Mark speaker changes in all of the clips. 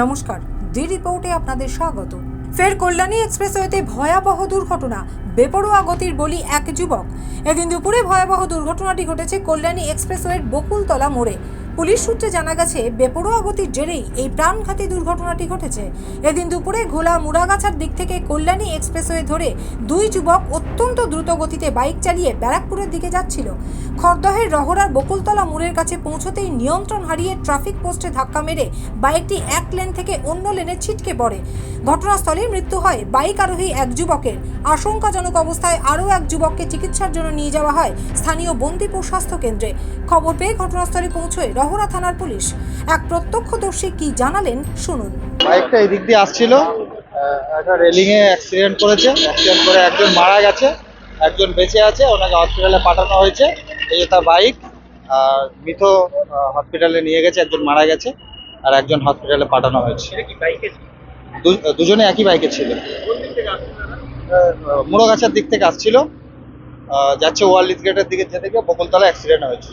Speaker 1: নমস্কার ডি রিপোর্টে আপনাদের স্বাগত। ফের কল্যাণী এক্সপ্রেসওয়েতে ভয়াবহ দুর্ঘটনা, বেপরোয়া গতির বলি এক যুবক। এদিন দুপুরে ভয়াবহ দুর্ঘটনাটি ঘটেছে কল্যাণী এক্সপ্রেসওয়ের বকুলতলা মোড়ে। পুলিশ সূত্রে জানা গেছে, বেপরোয়া গতির জেরেই এই প্রাণঘাতী দুর্ঘটনাটি ঘটেছে। এদিন দুপুরে ঘোলা মুড়াগাছার দিক থেকে কল্যাণী এক্সপ্রেসওয়ে ধরে দুই যুবক অত্যন্ত দ্রুত গতিতে বাইক চালিয়ে ব্যারাকপুরের দিকে যাচ্ছিল। খরদহের রহরার বকুলতলা মোড়ের কাছে পৌঁছতেই নিয়ন্ত্রণ হারিয়ে ট্রাফিক পোস্টে ধাক্কা মেরে বাইকটি এক লেন থেকে অন্য লেনে ছিটকে পড়ে। ঘটনাস্থলে মৃত্যু হয় বাইক আরোহী এক যুবকের। আশঙ্কাজনক অবস্থায় আরও এক যুবককে চিকিৎসার জন্য নিয়ে যাওয়া হয় স্থানীয় বন্দিপুর স্বাস্থ্য কেন্দ্রে। খবর পেয়ে ঘটনাস্থলে পৌঁছয় রহরা থানার পুলিশ। এক প্রত্যক্ষদর্শী কি জানালেন শুনুন।
Speaker 2: বাইকটা এদিক দিয়ে আসছিল। একটা রেলিং এ অ্যাক্সিডেন্ট করেছে। অ্যাক্সিডেন্ট করে একজন মারা গেছে। একজন বেঁচে আছে ওনাকে হসপিটালে পাঠানো হয়েছে। এই যে তার বাইক আর মৃত হসপিটালে নিয়ে গেছে একজন মারা গেছে আর একজন হসপিটালে পাঠানো হয়েছে। দুজনে একই বাইকে ছিল। মুড়োগাছার দিক থেকে আসছিল। যাচ্ছে ওয়ার্ল্ড গেটের দিকে যেতে গিয়ে বকুলতলা অ্যাক্সিডেন্ট হয়েছে।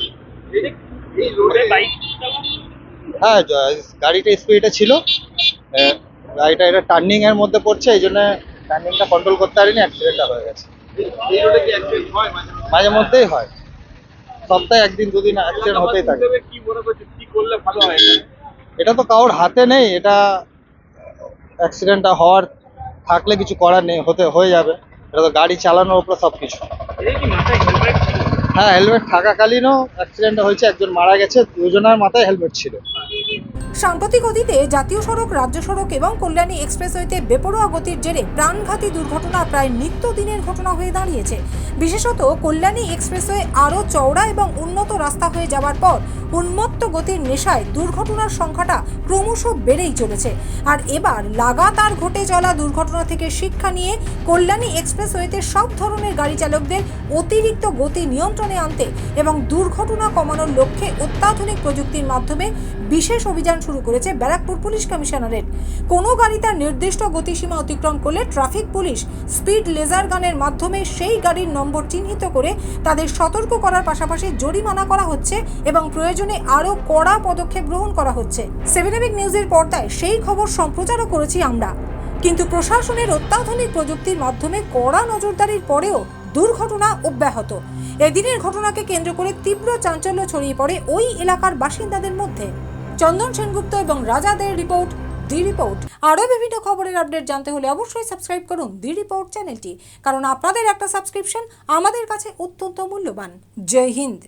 Speaker 2: হ্যাঁ গাড়িটা স্পিডে ছিল। গাড়িটা এটা টার্নিং এর মধ্যে পড়ছে এই জন্য টার্নিংটা কন্ট্রোল করতে পারিনি অ্যাক্সিডেন্টটা হয়ে গেছে।
Speaker 3: মাঝে
Speaker 2: মধ্যেই হয়। সপ্তাহে একদিন দুদিন অ্যাক্সিডেন্ট হতেই থাকে?
Speaker 3: এটা?
Speaker 2: তো কারোর হাতে নেই এটা অ্যাক্সিডেন্টটা হওয়ার থাকলে কিছু করার নেই হতে হয়ে যাবে। এটা তো গাড়ি চালানোর উপরে সব কিছু হ্যাঁ হেলমেট থাকাকালীনও অ্যাক্সিডেন্ট হয়েছে একজন মারা গেছে দুজনের মাথায় হেলমেট ছিল।
Speaker 1: সাম্প্রতিক অতীতে জাতীয় সড়ক, রাজ্য সড়ক এবং কল্যাণী এক্সপ্রেসওয়েতে বেপরোয়া গতির জেরে প্রাণঘাতী দুর্ঘটনা প্রায় নিত্যদিনের ঘটনা হয়ে দাঁড়িয়েছে। বিশেষত কল্যাণী এক্সপ্রেসওয়ে আরও চওড়া এবং উন্নত রাস্তা হয়ে যাওয়ার পর উন্মত্ত গতির নেশায় দুর্ঘটনার সংখ্যাটা ক্রমশ বেড়েই চলেছে। আর এবার লাগাতার ঘটে চলা দুর্ঘটনা থেকে শিক্ষা নিয়ে কল্যাণী এক্সপ্রেসওয়েতে সব ধরনের গাড়ি চালকদের অতিরিক্ত গতি নিয়ন্ত্রণে আনতে এবং দুর্ঘটনা কমানোর লক্ষ্যে অত্যাধুনিক প্রযুক্তির মাধ্যমে বিশেষ অভিযান শুরু করেছে ব্যারাকপুর পুলিশ কমিশনারেট। কোনো গাড়ি তার নির্দিষ্ট গতিসীমা অতিক্রম করলে ট্রাফিক পুলিশ স্পিড লেজার গানের মাধ্যমে সেই গাড়ির নম্বর চিহ্নিত করে তাদের সতর্ক করার পাশাপাশি জরিমানা করা হচ্ছে এবং প্রয়োজনে আরও কড়া পদক্ষেপ গ্রহণ করা হচ্ছে। সেভেন এবিক নিউজের পর্দায় সেই খবর সম্প্রচারও করেছি আমরা। কিন্তু প্রশাসনের অত্যাধুনিক প্রযুক্তির মাধ্যমে কড়া নজরদারির পরেও দুর্ঘটনা অব্যাহত। এদিনের ঘটনাকে কেন্দ্র করে তীব্র চাঞ্চল্য ছড়িয়ে পড়ে ওই এলাকার বাসিন্দাদের মধ্যে। চন্দন সেনগুপ্ত এবং রাজাদের রিপোর্ট দি রিপোর্ট আরও বিভিন্ন খবরের আপডেট জানতে হলে অবশ্যই সাবস্ক্রাইব করুন দি রিপোর্ট চ্যানেলটি কারণ আপনাদের একটা সাবস্ক্রিপশন আমাদের কাছে অত্যন্ত মূল্যবান। জয় হিন্দ।